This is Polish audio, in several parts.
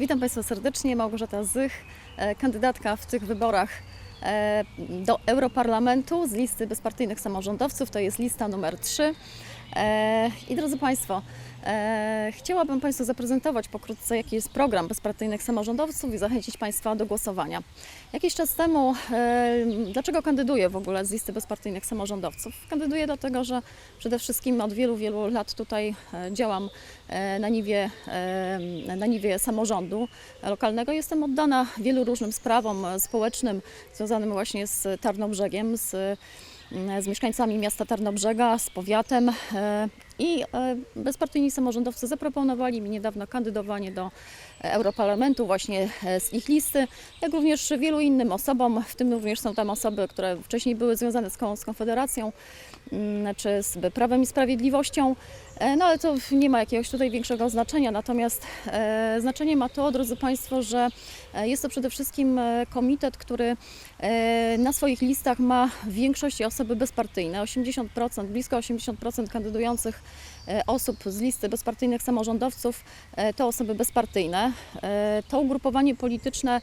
Witam Państwa serdecznie. Małgorzata Zych, e, kandydatka w tych wyborach e, do Europarlamentu z listy bezpartyjnych samorządowców. To jest lista numer 3. E, I drodzy Państwo, chciałabym Państwu zaprezentować pokrótce, jaki jest program bezpartyjnych samorządowców i zachęcić Państwa do głosowania. Jakiś czas temu, e, dlaczego kandyduję w ogóle z listy bezpartyjnych samorządowców? Kandyduję dlatego, że przede wszystkim od wielu, wielu lat tutaj e, działam e, na niwie, e, na niwie samorządu lokalnego. Jestem oddana wielu różnym sprawom e, społecznym związanym właśnie z Tarnobrzegiem, z, z mieszkańcami miasta Tarnobrzega, z powiatem e, i e, bezpartyjni samorządowcy zaproponowali mi niedawno kandydowanie do Europarlamentu właśnie e, z ich listy, jak również wielu innym osobom, w tym również są tam osoby, które wcześniej były związane z, Kon- z Konfederacją mm, czy z Prawem i Sprawiedliwością. E, No ale to nie ma jakiegoś tutaj większego znaczenia, natomiast znaczenie ma to, drodzy Państwo, że jest to przede wszystkim komitet, który na swoich listach ma w większości osoby bezpartyjne. 80%, blisko 80% kandydujących osób z listy bezpartyjnych samorządowców e, to osoby bezpartyjne. E, To ugrupowanie polityczne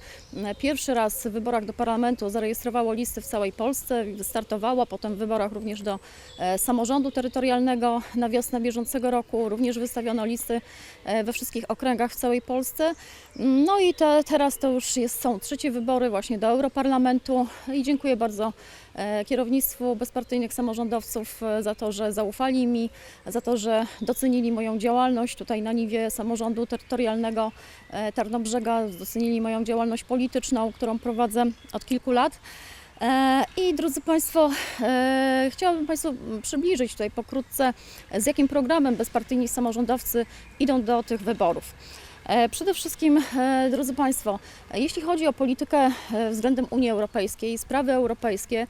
pierwszy raz w wyborach do parlamentu zarejestrowało listy w całej Polsce, wystartowało potem w wyborach również do e, samorządu terytorialnego na wiosnę bieżącego roku. Również wystawiono listy e, we wszystkich okręgach w całej Polsce. No i te, teraz to już jest, są trzecie wybory właśnie do Europarlamentu i dziękuję bardzo e, kierownictwu bezpartyjnych samorządowców e, za to, że zaufali mi, za to, że docenili moją działalność tutaj na niwie samorządu terytorialnego e, Tarnobrzega, docenili moją działalność polityczną, którą prowadzę od kilku lat. E, I drodzy Państwo, e, chciałabym Państwu przybliżyć tutaj pokrótce, z jakim programem bezpartyjni samorządowcy idą do tych wyborów. E, Przede wszystkim, e, drodzy Państwo, jeśli chodzi o politykę e, względem Unii Europejskiej, sprawy europejskie,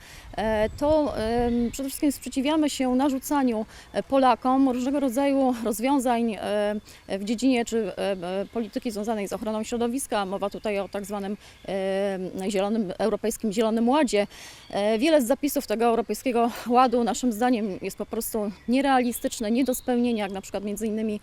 to przede wszystkim sprzeciwiamy się narzucaniu Polakom różnego rodzaju rozwiązań w dziedzinie czy polityki związanej z ochroną środowiska. Mowa tutaj o tak zwanym zielonym, europejskim Zielonym Ładzie. Wiele z zapisów tego Europejskiego Ładu naszym zdaniem jest po prostu nierealistyczne, nie do spełnienia, jak na przykład między innymi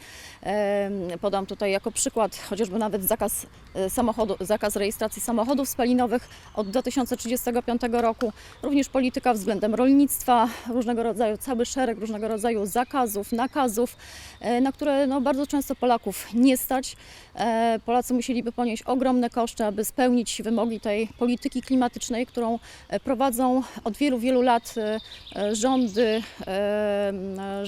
podam tutaj jako przykład chociażby nawet zakaz e, samochodu, zakaz rejestracji samochodów spalinowych od 2035 roku, również polityka względem rolnictwa, różnego rodzaju, cały szereg różnego rodzaju zakazów, nakazów, e, na które no, bardzo często Polaków nie stać. E, Polacy musieliby ponieść ogromne koszty, aby spełnić wymogi tej polityki klimatycznej, którą prowadzą od wielu, wielu lat rządy,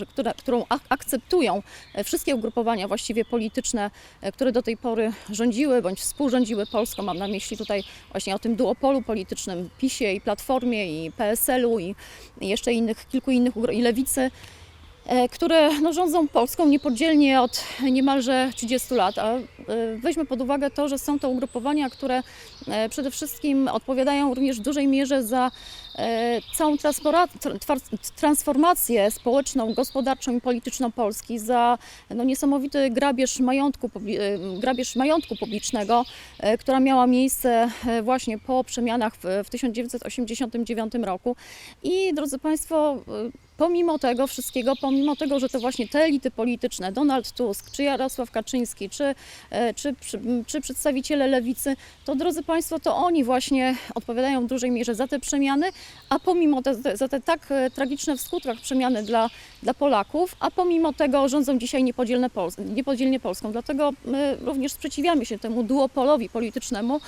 które, którą ak- akceptują wszystkie ugrupowania właściwie polityczne, e, które do tej pory rządziły bądź współrządziły Polską. Mam na myśli tutaj właśnie o tym duopolu politycznym PiSie i Platformie i PSL-u i, jeszcze innych, kilku innych i Lewicy które no, rządzą Polską niepodzielnie od niemalże 30 lat. A e, weźmy pod uwagę to, że są to ugrupowania, które e, przede wszystkim odpowiadają również w dużej mierze za e, całą transformację społeczną, gospodarczą i polityczną Polski, za no, niesamowity grabież majątku, e, grabież majątku publicznego, e, która miała miejsce e, właśnie po przemianach w, w 1989 roku. I drodzy Państwo, e, pomimo tego wszystkiego, pomimo tego, że to właśnie te elity polityczne, Donald Tusk, czy Jarosław Kaczyński, czy, e, czy, czy, przedstawiciele lewicy, to drodzy Państwo, to oni właśnie odpowiadają w dużej mierze za te przemiany, a pomimo te, za te tak e, tragiczne w skutkach przemiany dla, dla Polaków, a pomimo tego rządzą dzisiaj niepodzielne Pols niepodzielnie Polską. Dlatego my również sprzeciwiamy się temu duopolowi politycznemu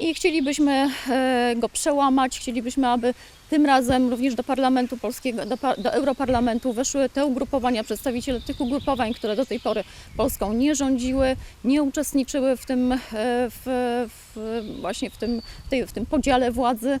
i chcielibyśmy e, go przełamać, chcielibyśmy, aby tym razem również do Parlamentu Polskiego, do, do Europarlamentu weszły te ugrupowania, przedstawiciele tych ugrupowań, które do tej pory Polską nie rządziły, nie uczestniczyły w tym, e, w, w, właśnie w tym, w, tej, w tym podziale władzy,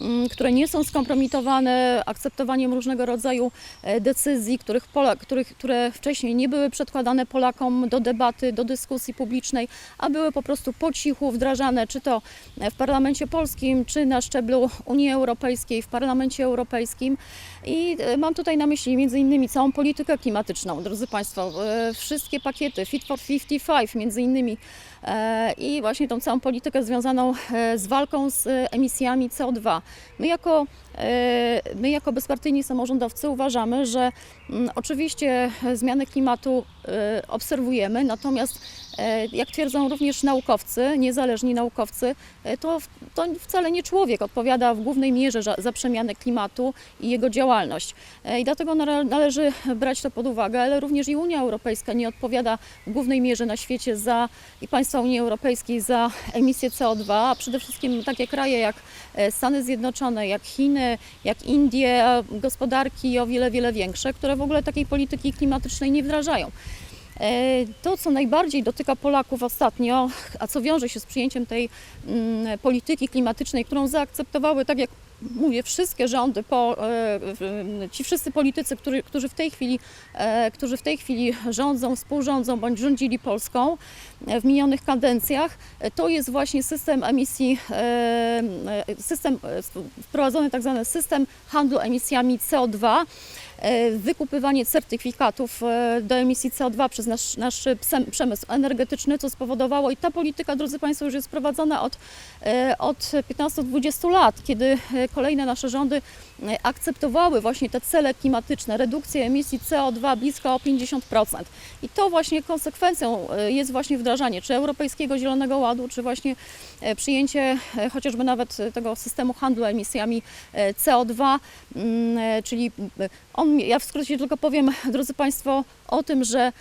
m, które nie są skompromitowane akceptowaniem różnego rodzaju e, decyzji, których Pola, których, które wcześniej nie były przedkładane Polakom do debaty, do dyskusji publicznej, a były po prostu po cichu wdrażane, czy to w Parlamencie Polskim, czy na szczeblu Unii Europejskiej, w Parlamencie Europejskim. I e, mam tutaj na myśli między innymi całą politykę klimatyczną, drodzy Państwo, e, wszystkie pakiety Fit for 55, między innymi e, i właśnie tą całą politykę związaną z walką z emisjami CO2. My jako, my jako bezpartyjni samorządowcy uważamy, że mm, oczywiście e, zmiany klimatu e, obserwujemy, natomiast e, jak twierdzą również naukowcy, niezależni naukowcy, e, to, to wcale nie człowiek odpowiada w głównej mierze za, za przemianę klimatu i jego działalność. E, I dlatego nale- należy brać to pod uwagę, ale również i Unia Europejska nie odpowiada w głównej mierze na świecie za i państwa Unii Europejskiej za emisję CO2, a przede wszystkim takie kraje jak e, Stany Zjednoczone, jak Chiny, jak Indie, gospodarki o wiele, wiele większe, które w ogóle takiej polityki klimatycznej nie wdrażają. E, To, co najbardziej dotyka Polaków ostatnio, a co wiąże się z przyjęciem tej mm, polityki klimatycznej, którą zaakceptowały, tak jak mówię, wszystkie rządy, po, e, ci wszyscy politycy, którzy, którzy, w tej chwili, e, którzy w tej chwili rządzą, współrządzą bądź rządzili Polską e, w minionych kadencjach, to jest właśnie system emisji, system, wprowadzony tak zwany system handlu emisjami CO2 e, wykupywanie certyfikatów do emisji CO2 przez nasz, nasz przemysł energetyczny, co spowodowało i ta polityka, drodzy Państwo, już jest prowadzona od, od 15-20 lat, kiedy kolejne nasze rządy e, akceptowały właśnie te cele klimatyczne, redukcję emisji CO2 blisko o 50%. I to właśnie konsekwencją e, jest właśnie wdrażanie czy Europejskiego Zielonego Ładu, czy właśnie e, przyjęcie chociażby nawet tego systemu handlu emisjami e, CO2, mm, czyli on, ja w skrócie tylko powiem, drodzy Państwo, o tym, że,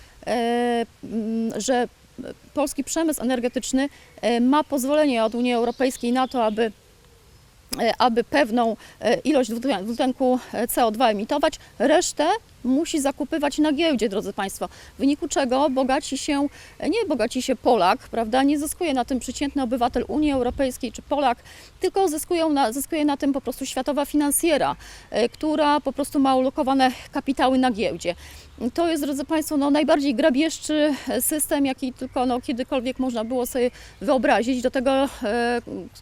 mm, że polski przemysł energetyczny ma pozwolenie od Unii Europejskiej na to, aby aby pewną e, ilość dwutlen- dwutlenku e, CO2 emitować, resztę musi zakupywać na giełdzie, drodzy Państwo. W wyniku czego bogaci się, nie bogaci się Polak, prawda, nie zyskuje na tym przeciętny obywatel Unii Europejskiej czy Polak, tylko zyskują na, zyskuje na tym po prostu światowa finansjera, e, która po prostu ma ulokowane kapitały na giełdzie. To jest, drodzy Państwo, no, najbardziej grabieżczy system, jaki tylko no, kiedykolwiek można było sobie wyobrazić. Do tego, e,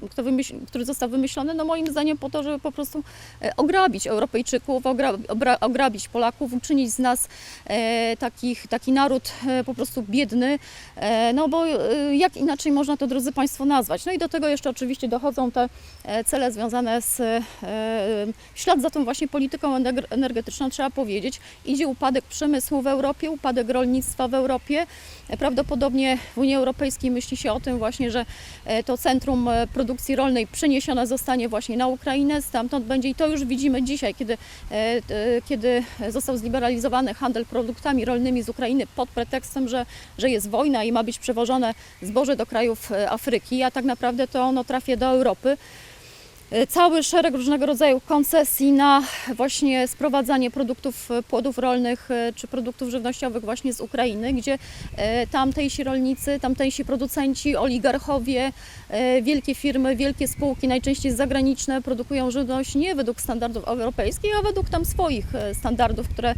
kto wymyśl, który został wymyślony, no moim zdaniem po to, żeby po prostu e, ograbić Europejczyków, ograbić Polaków, uczynić z nas e, takich, taki naród e, po prostu biedny, e, no bo jak inaczej można to, drodzy Państwo, nazwać. No i do tego jeszcze oczywiście dochodzą te cele związane z, w ślad za tą właśnie polityką ener- energetyczną, trzeba powiedzieć, idzie upadek przemysłu w Europie, upadek rolnictwa w Europie. Prawdopodobnie w Unii Europejskiej myśli się o tym właśnie, że to centrum produkcji rolnej przeniesione zostanie właśnie na Ukrainę, stamtąd będzie i to już widzimy dzisiaj, kiedy, kiedy został zliberalizowany handel produktami rolnymi z Ukrainy pod pretekstem, że, że jest wojna i ma być przewożone zboże do krajów e, Afryki, a tak naprawdę to ono trafia do Europy. E, Cały szereg różnego rodzaju koncesji na właśnie sprowadzanie produktów, e, płodów rolnych czy produktów żywnościowych właśnie z Ukrainy, gdzie tamtejsi rolnicy, tamtejsi producenci, oligarchowie, wielkie firmy, wielkie spółki, najczęściej zagraniczne, produkują żywność nie według standardów europejskich, a według tam swoich e, standardów, które,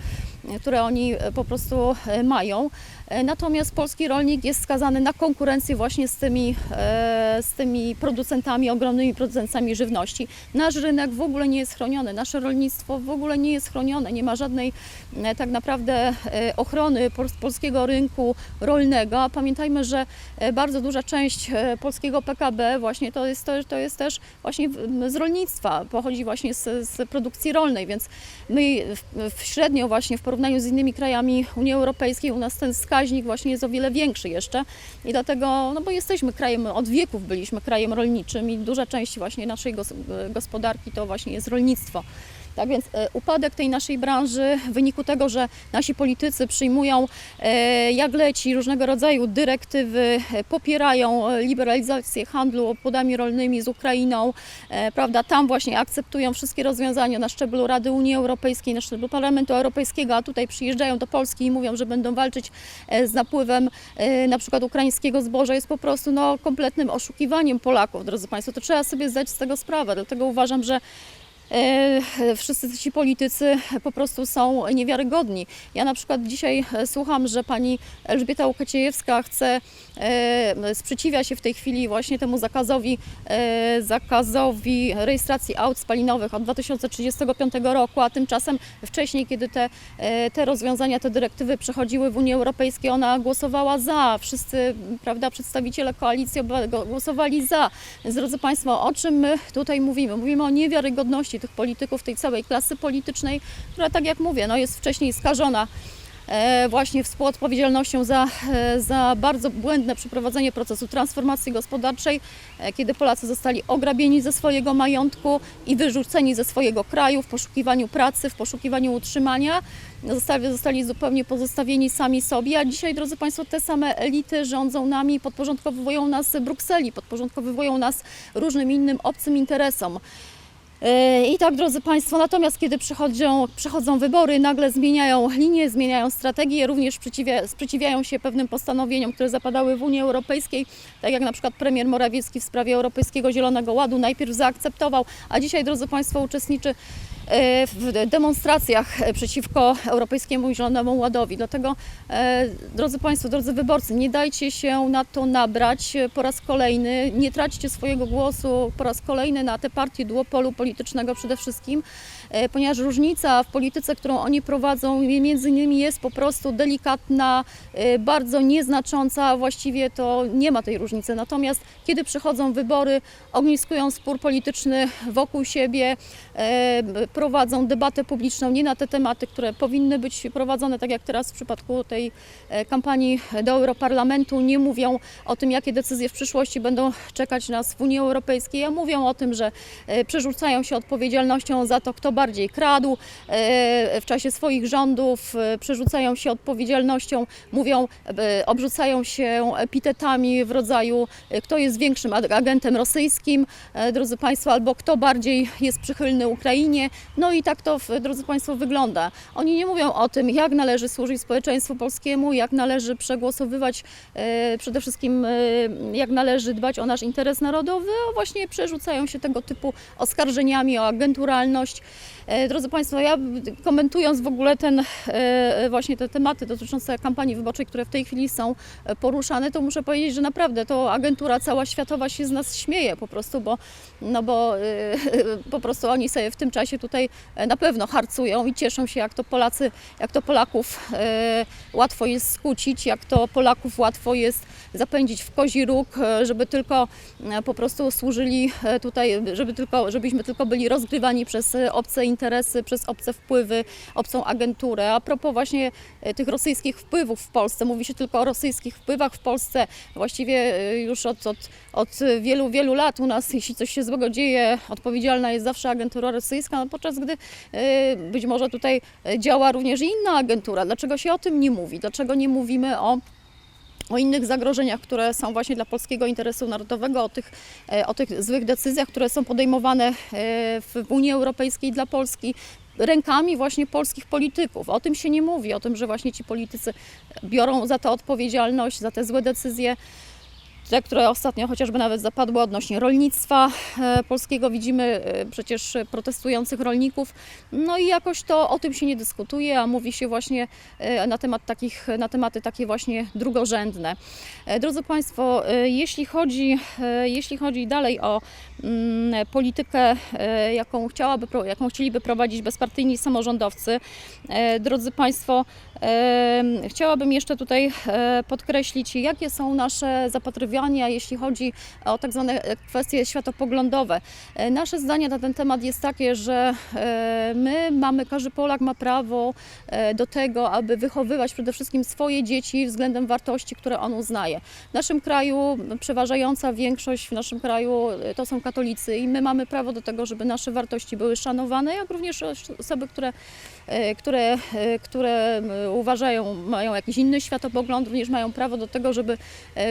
które oni e, po prostu e, mają. E, Natomiast polski rolnik jest skazany na konkurencję właśnie z tymi, e, z tymi producentami, ogromnymi producentami żywności. Nasz rynek w ogóle nie jest chroniony, nasze rolnictwo w ogóle nie jest chronione, nie ma żadnej e, tak naprawdę e, ochrony pols- polskiego rynku rolnego. Pamiętajmy, że e, bardzo duża część e, polskiego PKB właśnie to jest, to, jest też właśnie z rolnictwa, pochodzi właśnie z, z produkcji rolnej, więc my w, w średnio właśnie w porównaniu z innymi krajami Unii Europejskiej u nas ten wskaźnik właśnie jest o wiele większy jeszcze i dlatego, no bo jesteśmy krajem, od wieków byliśmy krajem rolniczym i duża część właśnie naszej gos- gospodarki to właśnie jest rolnictwo. Tak więc e, upadek tej naszej branży w wyniku tego, że nasi politycy przyjmują e, jak leci różnego rodzaju dyrektywy, e, popierają liberalizację handlu płodami rolnymi z Ukrainą, prawda, tam właśnie akceptują wszystkie rozwiązania na szczeblu Rady Unii Europejskiej, na szczeblu Parlamentu Europejskiego, a tutaj przyjeżdżają do Polski i mówią, że będą walczyć z napływem na przykład ukraińskiego zboża, jest po prostu no, kompletnym oszukiwaniem Polaków, drodzy Państwo. To trzeba sobie zdać z tego sprawę, dlatego uważam, że wszyscy ci politycy po prostu są niewiarygodni. Ja na przykład dzisiaj e, słucham, że pani Elżbieta Łukaciejewska chce, e, sprzeciwia się w tej chwili właśnie temu zakazowi, e, zakazowi rejestracji aut spalinowych od 2035 roku, a tymczasem wcześniej, kiedy te, e, te rozwiązania, te dyrektywy przechodziły w Unii Europejskiej, ona głosowała za. Wszyscy, prawda, przedstawiciele koalicji głosowali za. Więc drodzy Państwo, o czym my tutaj mówimy? Mówimy o niewiarygodności tych polityków, tej całej klasy politycznej, która, tak jak mówię, no jest wcześniej skażona e, właśnie współodpowiedzialnością za, e, za bardzo błędne przeprowadzenie procesu transformacji gospodarczej, e, kiedy Polacy zostali ograbieni ze swojego majątku i wyrzuceni ze swojego kraju w poszukiwaniu pracy, w poszukiwaniu utrzymania. Zostali, zostali zupełnie pozostawieni sami sobie, a dzisiaj, drodzy Państwo, te same elity rządzą nami, podporządkowują nas Brukseli, podporządkowują nas różnym innym obcym interesom. E, I tak, drodzy Państwo, natomiast kiedy przychodzą, przychodzą wybory, nagle zmieniają linie, zmieniają strategię, również sprzeciwia, sprzeciwiają się pewnym postanowieniom, które zapadały w Unii Europejskiej, tak jak na przykład premier Morawiecki w sprawie Europejskiego Zielonego Ładu najpierw zaakceptował, a dzisiaj, drodzy Państwo, uczestniczy w demonstracjach przeciwko Europejskiemu Zielonemu Ładowi. Dlatego, e, drodzy Państwo, drodzy wyborcy, nie dajcie się na to nabrać po raz kolejny, nie traćcie swojego głosu po raz kolejny na te partie duopolu politycznego przede wszystkim, e, ponieważ różnica w polityce, którą oni prowadzą, między innymi jest po prostu delikatna, e, bardzo nieznacząca, właściwie to nie ma tej różnicy. Natomiast kiedy przychodzą wybory, ogniskują spór polityczny wokół siebie, prowadzą debatę publiczną nie na te tematy, które powinny być prowadzone, tak jak teraz w przypadku tej e, kampanii do Europarlamentu, nie mówią o tym, jakie decyzje w przyszłości będą czekać nas w Unii Europejskiej, a mówią o tym, że e, przerzucają się odpowiedzialnością za to, kto bardziej kradł e, w czasie swoich rządów, przerzucają się odpowiedzialnością, mówią, obrzucają się epitetami w rodzaju, kto jest większym ag- agentem rosyjskim, drodzy Państwo, albo kto bardziej jest przychylny Ukrainie. No i tak to, drodzy Państwo, wygląda. Oni nie mówią o tym, jak należy służyć społeczeństwu polskiemu, jak należy przegłosowywać, e, przede wszystkim e, jak należy dbać o nasz interes narodowy, a właśnie przerzucają się tego typu oskarżeniami o agenturalność. E, Drodzy Państwo, ja komentując w ogóle ten, właśnie te tematy dotyczące kampanii wyborczej, które w tej chwili są poruszane, to muszę powiedzieć, że naprawdę to agentura cała światowa się z nas śmieje po prostu, bo, no bo po prostu oni sobie w tym czasie tutaj e, na pewno harcują i cieszą się, jak to Polacy, jak to Polaków e, łatwo jest skłócić, jak to Polaków łatwo jest zapędzić w kozi róg, e, żeby tylko po prostu służyli tutaj, żeby tylko, żebyśmy tylko byli rozgrywani przez obce interesy, przez obce wpływy, obcą agenturę. A propos właśnie tych rosyjskich wpływów w Polsce, mówi się tylko o rosyjskich wpływach w Polsce. Właściwie już od, od, od wielu, wielu lat u nas, jeśli coś się złego dzieje, odpowiedzialna jest zawsze agentura rosyjska, no podczas gdy e, być może tutaj działa również inna agentura. Dlaczego się o tym nie mówi? Dlaczego nie mówimy o o innych zagrożeniach, które są właśnie dla polskiego interesu narodowego, o tych, e, o tych złych decyzjach, które są podejmowane e, w Unii Europejskiej dla Polski rękami właśnie polskich polityków. O tym się nie mówi, o tym, że właśnie ci politycy biorą za to odpowiedzialność, za te złe decyzje. Te, które ostatnio chociażby nawet zapadły odnośnie rolnictwa e, polskiego, widzimy e, przecież protestujących rolników. No i jakoś to o tym się nie dyskutuje, a mówi się właśnie e, na, temat takich, na tematy takie właśnie drugorzędne. Drodzy Państwo, jeśli chodzi, jeśli chodzi dalej o mm, politykę, jaką, chciałaby, jaką chcieliby prowadzić bezpartyjni samorządowcy, drodzy Państwo, chciałabym jeszcze tutaj podkreślić, jakie są nasze zapatrywania, jeśli chodzi o tak zwane e, kwestie światopoglądowe. E, Nasze zdanie na ten temat jest takie, że e, my mamy, każdy Polak ma prawo do tego, aby wychowywać przede wszystkim swoje dzieci względem wartości, które on uznaje. W naszym kraju przeważająca większość w naszym kraju to są katolicy i my mamy prawo do tego, żeby nasze wartości były szanowane, jak również osoby, które, które, które uważają, mają jakiś inny światopogląd, również mają prawo do tego, żeby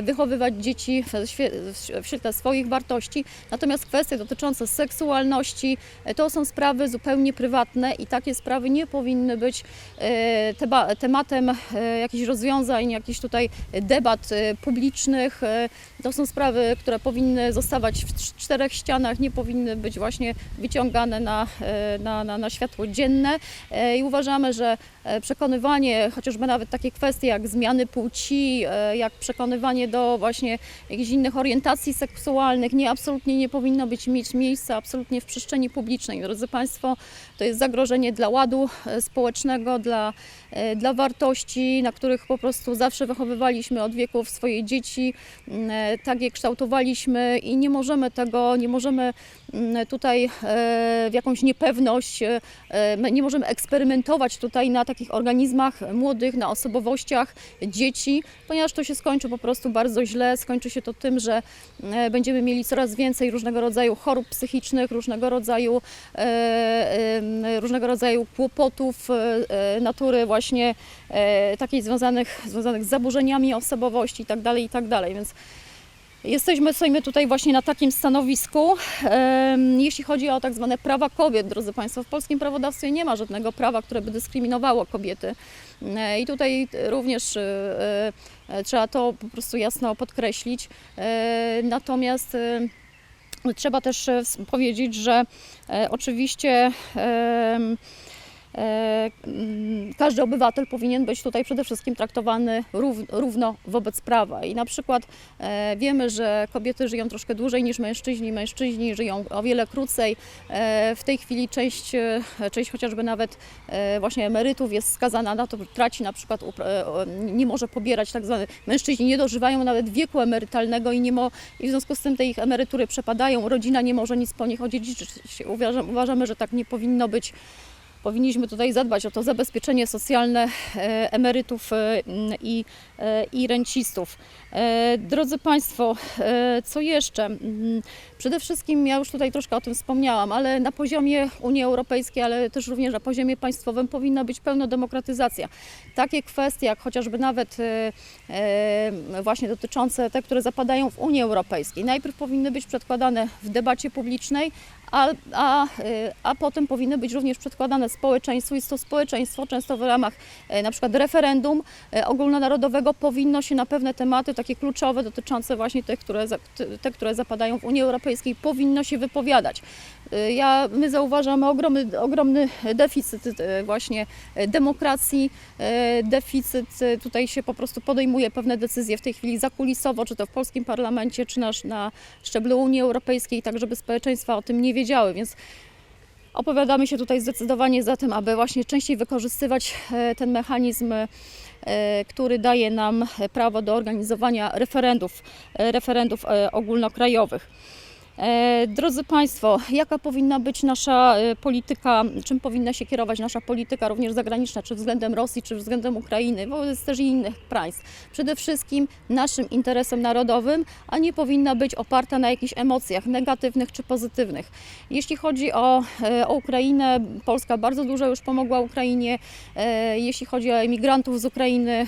wychowywać dzieci dzieci w, świe- w świetle swoich wartości. Natomiast kwestie dotyczące seksualności e, to są sprawy zupełnie prywatne i takie sprawy nie powinny być e, tematem e, jakichś rozwiązań, jakichś tutaj debat publicznych. To są sprawy, które powinny zostawać w cz- czterech ścianach, nie powinny być właśnie wyciągane na, na, na, na światło dzienne. I uważamy, że przekonywanie, chociażby nawet takie kwestie jak zmiany płci, jak przekonywanie do właśnie jakichś innych orientacji seksualnych, nie, absolutnie nie powinno być mieć miejsca absolutnie w przestrzeni publicznej. Drodzy Państwo, to jest zagrożenie dla ładu e, społecznego, dla, e, dla wartości, na których po prostu zawsze wychowywaliśmy od wieków swoje dzieci, m, e, tak je kształtowaliśmy i nie możemy tego, nie możemy tutaj e, w jakąś niepewność, e, my nie możemy eksperymentować tutaj na takich organizmach młodych, na osobowościach dzieci, ponieważ to się skończy po prostu bardzo źle. Skończy się to tym, że e, będziemy mieli coraz więcej różnego rodzaju chorób psychicznych, różnego rodzaju, różnego rodzaju kłopotów natury właśnie takiej związanych, związanych z zaburzeniami osobowości itd. itd. Więc Jesteśmy, tutaj właśnie na takim stanowisku. Jeśli chodzi o tak zwane prawa kobiet, drodzy Państwo, w polskim prawodawstwie nie ma żadnego prawa, które by dyskryminowało kobiety. E, I tutaj również e, e, trzeba to po prostu jasno podkreślić. Natomiast trzeba też powiedzieć, że oczywiście każdy obywatel powinien być tutaj przede wszystkim traktowany rów, równo wobec prawa. I na przykład e, wiemy, że kobiety żyją troszkę dłużej niż mężczyźni, mężczyźni żyją o wiele krócej. E, w tej chwili część, e, część chociażby nawet e, właśnie emerytów jest skazana na to, traci na przykład, e, nie może pobierać tak zwane, mężczyźni nie dożywają nawet wieku emerytalnego i, nie mo, i w związku z tym te ich emerytury przepadają, rodzina nie może nic po nich odziedziczyć. Uważam, uważamy, że tak nie powinno być. Powinniśmy tutaj zadbać o to zabezpieczenie socjalne e, emerytów e, i, e, i rencistów. Drodzy Państwo, co jeszcze? Przede wszystkim, ja już tutaj troszkę o tym wspomniałam, ale na poziomie Unii Europejskiej, ale też również na poziomie państwowym powinna być pełna demokratyzacja. Takie kwestie, jak chociażby nawet właśnie dotyczące te, które zapadają w Unii Europejskiej, najpierw powinny być przedkładane w debacie publicznej, a, a, y, a potem powinny być również przedkładane społeczeństwu. Jest to społeczeństwo, często w ramach e, na przykład referendum e, ogólnonarodowego, powinno się na pewne tematy, takie kluczowe, dotyczące właśnie tych, które, te, które zapadają w Unii Europejskiej, powinno się wypowiadać. E, Ja, my zauważamy ogromny, ogromny deficyt e, właśnie e, demokracji, deficyt, tutaj się po prostu podejmuje pewne decyzje w tej chwili zakulisowo, czy to w polskim parlamencie, czy nasz, na szczeblu Unii Europejskiej, tak żeby społeczeństwa o tym nie wiedziały, więc opowiadamy się tutaj zdecydowanie za tym, aby właśnie częściej wykorzystywać ten mechanizm, który daje nam prawo do organizowania referendów, referendów ogólnokrajowych. E, Drodzy Państwo, jaka powinna być nasza e, polityka, czym powinna się kierować nasza polityka również zagraniczna, czy względem Rosji, czy względem Ukrainy, wobec też innych państw? Przede wszystkim naszym interesem narodowym, a nie powinna być oparta na jakichś emocjach negatywnych czy pozytywnych. Jeśli chodzi o, e, o Ukrainę, Polska bardzo dużo już pomogła Ukrainie. Jeśli chodzi o emigrantów z Ukrainy,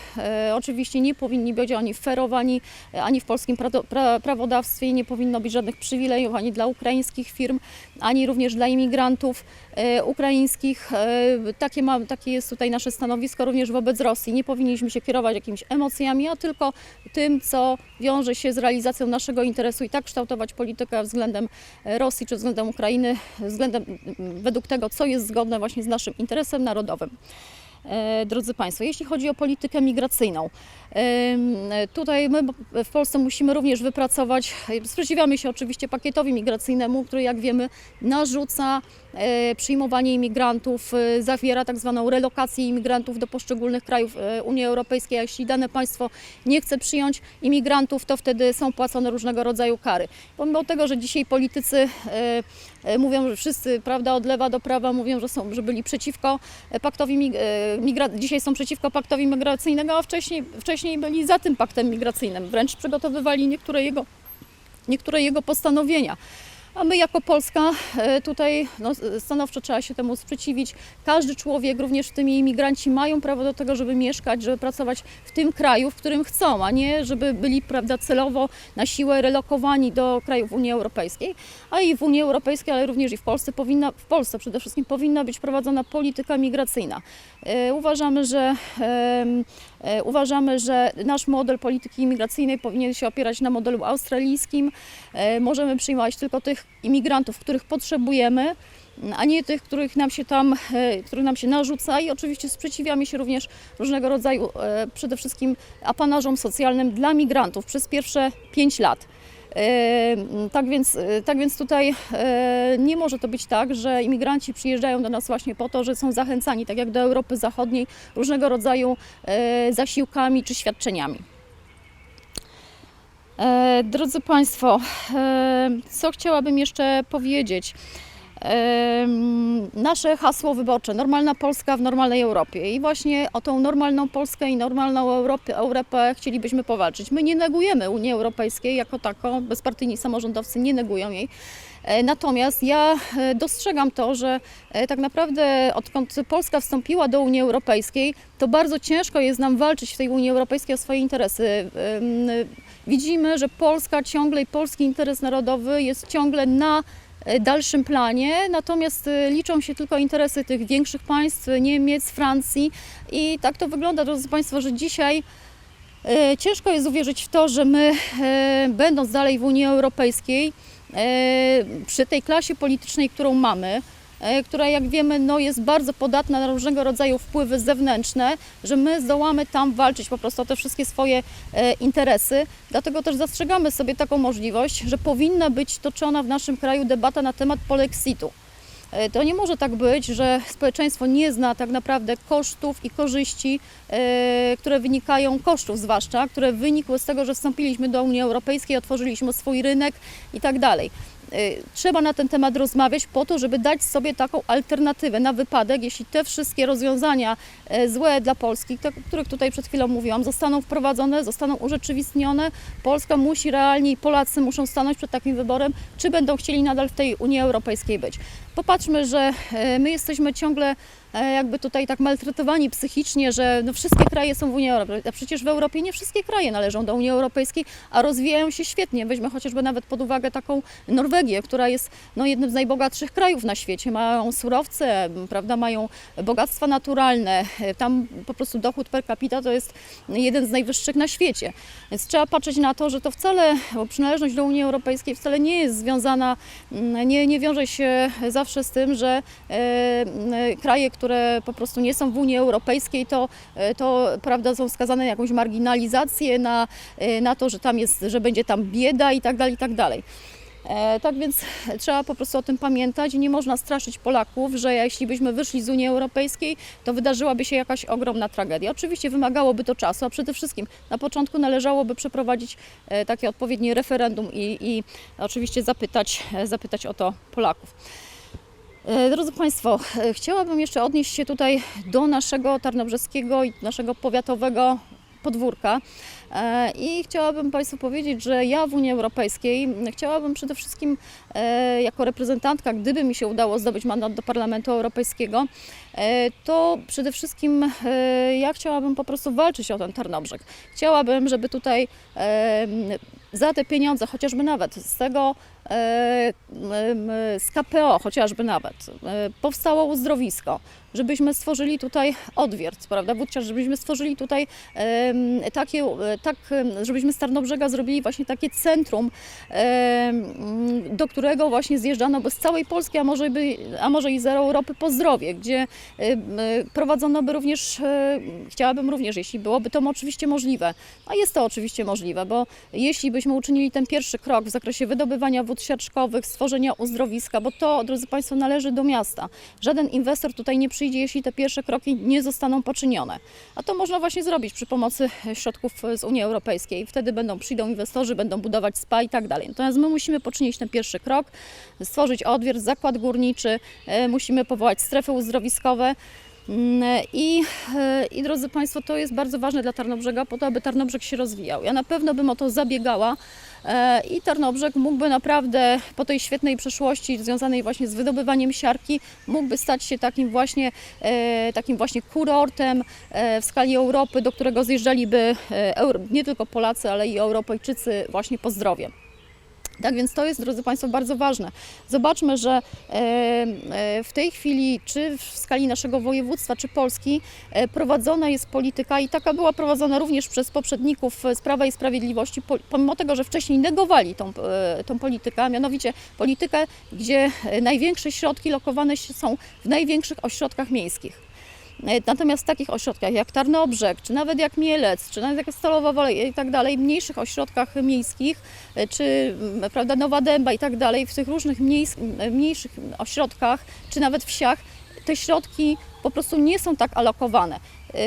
oczywiście nie powinni być oni ferowani ani w polskim prawo- pra, prawodawstwie, nie powinno być żadnych przywilejów ani dla ukraińskich firm, ani również dla imigrantów e, ukraińskich. E, takie, ma, takie jest tutaj nasze stanowisko również wobec Rosji. Nie powinniśmy się kierować jakimiś emocjami, a tylko tym, co wiąże się z realizacją naszego interesu i tak kształtować politykę względem Rosji czy względem Ukrainy, względem według tego, co jest zgodne właśnie z naszym interesem narodowym. E, Drodzy Państwo, jeśli chodzi o politykę migracyjną, tutaj my w Polsce musimy również wypracować, sprzeciwiamy się oczywiście pakietowi migracyjnemu, który jak wiemy narzuca e, przyjmowanie imigrantów, e, zawiera tak zwaną relokację imigrantów do poszczególnych krajów e, Unii Europejskiej. A jeśli dane państwo nie chce przyjąć imigrantów, to wtedy są płacone różnego rodzaju kary. Pomimo tego, że dzisiaj politycy e, e, mówią, że wszyscy, prawda, od lewa do prawa mówią, że, są, że byli przeciwko e, paktowi mig- e, migra- dzisiaj są przeciwko paktowi migracyjnego, a wcześniej, wcześniej byli za tym paktem migracyjnym. Wręcz przygotowywali niektóre jego, niektóre jego postanowienia. A my jako Polska e, tutaj no, stanowczo trzeba się temu sprzeciwić. Każdy człowiek, również w tym imigranci, mają prawo do tego, żeby mieszkać, żeby pracować w tym kraju, w którym chcą, a nie żeby byli prawda, celowo na siłę relokowani do krajów Unii Europejskiej. A i w Unii Europejskiej, ale również i w Polsce powinna, w Polsce przede wszystkim powinna być prowadzona polityka migracyjna. E, Uważamy, że uważamy, że nasz model polityki imigracyjnej powinien się opierać na modelu australijskim. E, Możemy przyjmować tylko tych imigrantów, których potrzebujemy, a nie tych, których nam się tam, e, których nam się narzuca i oczywiście sprzeciwiamy się również różnego rodzaju e, przede wszystkim apanażom socjalnym dla migrantów przez pierwsze pięć lat. Tak więc, e, tak więc tutaj e, nie może to być tak, że imigranci przyjeżdżają do nas właśnie po to, że są zachęcani, tak jak do Europy Zachodniej, różnego rodzaju e, zasiłkami czy świadczeniami. Drodzy Państwo, co chciałabym jeszcze powiedzieć? Nasze hasło wyborcze, normalna Polska w normalnej Europie. I właśnie o tą normalną Polskę i normalną Europę, Europę chcielibyśmy powalczyć. My nie negujemy Unii Europejskiej jako taką, bezpartyjni samorządowcy nie negują jej. E, Natomiast ja e, dostrzegam to, że e, tak naprawdę odkąd Polska wstąpiła do Unii Europejskiej, to bardzo ciężko jest nam walczyć w tej Unii Europejskiej o swoje interesy. Widzimy, że Polska ciągle i polski interes narodowy jest ciągle na dalszym planie, natomiast e, liczą się tylko interesy tych większych państw, Niemiec, Francji i tak to wygląda, drodzy Państwo, że dzisiaj e, ciężko jest uwierzyć w to, że my, e, będąc dalej w Unii Europejskiej, przy tej klasie politycznej, którą mamy, która jak wiemy no, jest bardzo podatna na różnego rodzaju wpływy zewnętrzne, że my zdołamy tam walczyć po prostu o te wszystkie swoje e, interesy. Dlatego też zastrzegamy sobie taką możliwość, że powinna być toczona w naszym kraju debata na temat polexitu. E, To nie może tak być, że społeczeństwo nie zna tak naprawdę kosztów i korzyści, e, które wynikają, kosztów zwłaszcza, które wynikły z tego, że wstąpiliśmy do Unii Europejskiej, otworzyliśmy swój rynek i tak dalej. E, Trzeba na ten temat rozmawiać po to, żeby dać sobie taką alternatywę na wypadek, jeśli te wszystkie rozwiązania e, złe dla Polski, o których tutaj przed chwilą mówiłam, zostaną wprowadzone, zostaną urzeczywistnione. Polska musi realnie i Polacy muszą stanąć przed takim wyborem, czy będą chcieli nadal w tej Unii Europejskiej być. Popatrzmy, że e, my jesteśmy ciągle jakby tutaj tak maltretowani psychicznie, że no wszystkie kraje są w Unii Europejskiej. A przecież w Europie nie wszystkie kraje należą do Unii Europejskiej, a rozwijają się świetnie. Weźmy chociażby nawet pod uwagę taką Norwegię, która jest no, jednym z najbogatszych krajów na świecie. Mają surowce, prawda, mają bogactwa naturalne. E, Tam po prostu dochód per capita to jest jeden z najwyższych na świecie. Więc trzeba patrzeć na to, że to wcale, bo przynależność do Unii Europejskiej wcale nie jest związana, mm, nie, nie wiąże się zawsze z tym, że e, m, kraje, które po prostu nie są w Unii Europejskiej, to, e, to prawda, są skazane na jakąś marginalizację, na, e, na to, że tam jest, że będzie tam bieda i tak dalej, i tak dalej. E, Tak więc trzeba po prostu o tym pamiętać nie można straszyć Polaków, że jeśli byśmy wyszli z Unii Europejskiej, to wydarzyłaby się jakaś ogromna tragedia. Oczywiście wymagałoby to czasu, a przede wszystkim na początku należałoby przeprowadzić takie odpowiednie referendum i, i oczywiście zapytać, zapytać o to Polaków. E, Drodzy Państwo, e, chciałabym jeszcze odnieść się tutaj do naszego tarnobrzeskiego i naszego powiatowego podwórka. E, I chciałabym Państwu powiedzieć, że ja w Unii Europejskiej chciałabym przede wszystkim jako reprezentantka, gdyby mi się udało zdobyć mandat do Parlamentu Europejskiego, to przede wszystkim ja chciałabym po prostu walczyć o ten Tarnobrzeg. Chciałabym, żeby tutaj za te pieniądze, chociażby nawet z tego, z KPO chociażby nawet, e, powstało uzdrowisko, żebyśmy stworzyli tutaj odwiert, prawda, wówczas żebyśmy stworzyli tutaj takie, e, tak, żebyśmy z Tarnobrzega zrobili właśnie takie centrum, do którego właśnie zjeżdżano z całej Polski, a może, by, a może i z Europy po zdrowie, gdzie prowadzono by również, e, chciałabym również, jeśli byłoby to oczywiście możliwe, a jest to oczywiście możliwe, bo jeśli byśmy uczynili ten pierwszy krok w zakresie wydobywania wód siarczkowych, stworzenia uzdrowiska, bo to, drodzy Państwo, należy do miasta. Żaden inwestor tutaj nie przyjdzie, jeśli te pierwsze kroki nie zostaną poczynione. A to można właśnie zrobić przy pomocy środków z Unii Europejskiej. Wtedy będą, przyjdą inwestorzy, będą budować spa i tak dalej. Natomiast my musimy poczynić ten pierwszy krok, stworzyć odwiert, zakład górniczy, e, musimy powołać strefy uzdrowiskowe. Mm, I, e, I drodzy Państwo, to jest bardzo ważne dla Tarnobrzega, po to, aby Tarnobrzeg się rozwijał. Ja na pewno bym o to zabiegała e, i Tarnobrzeg mógłby naprawdę po tej świetnej przeszłości związanej właśnie z wydobywaniem siarki, mógłby stać się takim właśnie, e, takim właśnie kurortem w skali Europy, do którego zjeżdżaliby nie tylko Polacy, ale i Europejczycy właśnie po zdrowie. Tak więc to jest, drodzy Państwo, bardzo ważne. Zobaczmy, że e, e, w tej chwili, czy w skali naszego województwa, czy Polski, e, prowadzona jest polityka i taka była prowadzona również przez poprzedników z Prawa i Sprawiedliwości, po- pomimo tego, że wcześniej negowali tą, tą politykę, a mianowicie politykę, gdzie największe środki lokowane są w największych ośrodkach miejskich. E, Natomiast w takich ośrodkach jak Tarnobrzeg, czy nawet jak Mielec, czy nawet jak Stalowa Wola i tak dalej, mniejszych ośrodkach miejskich, e, czy prawda, Nowa Dęba i tak dalej, w tych różnych m, mniejszych ośrodkach, czy nawet wsiach, te środki po prostu nie są tak alokowane. E,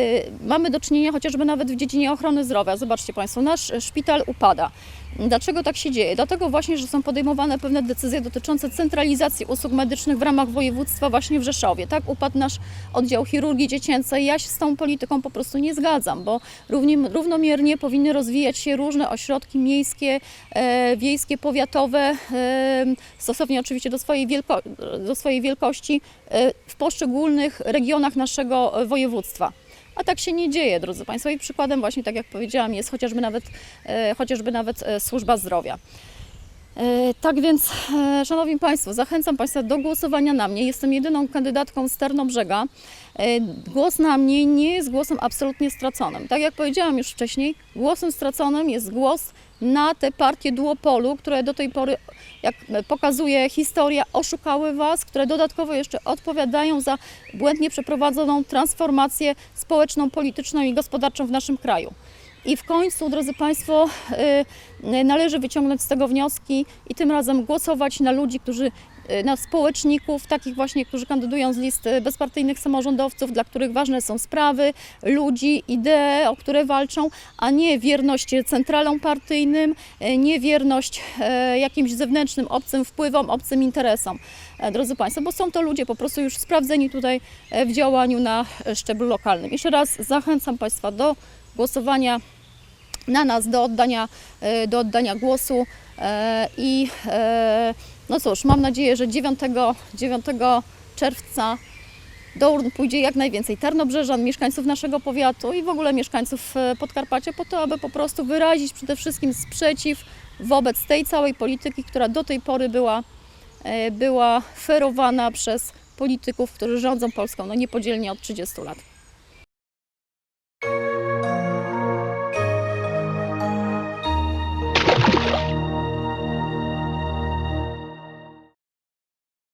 Mamy do czynienia chociażby nawet w dziedzinie ochrony zdrowia. Zobaczcie Państwo, nasz szpital upada. Dlaczego tak się dzieje? Dlatego właśnie, że są podejmowane pewne decyzje dotyczące centralizacji usług medycznych w ramach województwa właśnie w Rzeszowie. Tak upadł nasz oddział chirurgii dziecięcej. Ja się z tą polityką po prostu nie zgadzam, bo równie, równomiernie powinny rozwijać się różne ośrodki miejskie, e, wiejskie, powiatowe, e, stosownie oczywiście do swojej, wielko, do swojej wielkości e, w poszczególnych regionach naszego województwa. A tak się nie dzieje, drodzy Państwo. I przykładem właśnie, tak jak powiedziałam, jest chociażby nawet, e, chociażby nawet e, służba zdrowia. E, Tak więc, Szanowni Państwo, zachęcam Państwa do głosowania na mnie. Jestem jedyną kandydatką z Tarnobrzega. E, Głos na mnie nie jest głosem absolutnie straconym. Tak jak powiedziałam już wcześniej, głosem straconym jest głos na te partie duopolu, które do tej pory, jak pokazuje historia, oszukały Was, które dodatkowo jeszcze odpowiadają za błędnie przeprowadzoną transformację społeczną, polityczną i gospodarczą w naszym kraju. I w końcu, drodzy Państwo, y, należy wyciągnąć z tego wnioski i tym razem głosować na ludzi, którzy na społeczników, takich właśnie, którzy kandydują z list y, bezpartyjnych samorządowców, dla których ważne są sprawy, ludzi, idee, o które walczą, a nie wierność centralom partyjnym, y, nie wierność jakimś zewnętrznym, obcym wpływom, obcym interesom. E, Drodzy Państwo, bo są to ludzie po prostu już sprawdzeni tutaj e, w działaniu na szczeblu lokalnym. Jeszcze raz zachęcam Państwa do głosowania na nas, do oddania, e, do oddania głosu i no cóż, mam nadzieję, że 9, 9 czerwca do urn pójdzie jak najwięcej tarnobrzeżan, mieszkańców naszego powiatu i w ogóle mieszkańców e, Podkarpacia po to, aby po prostu wyrazić przede wszystkim sprzeciw wobec tej całej polityki, która do tej pory była, e, była ferowana przez polityków, którzy rządzą Polską no niepodzielnie od 30 lat.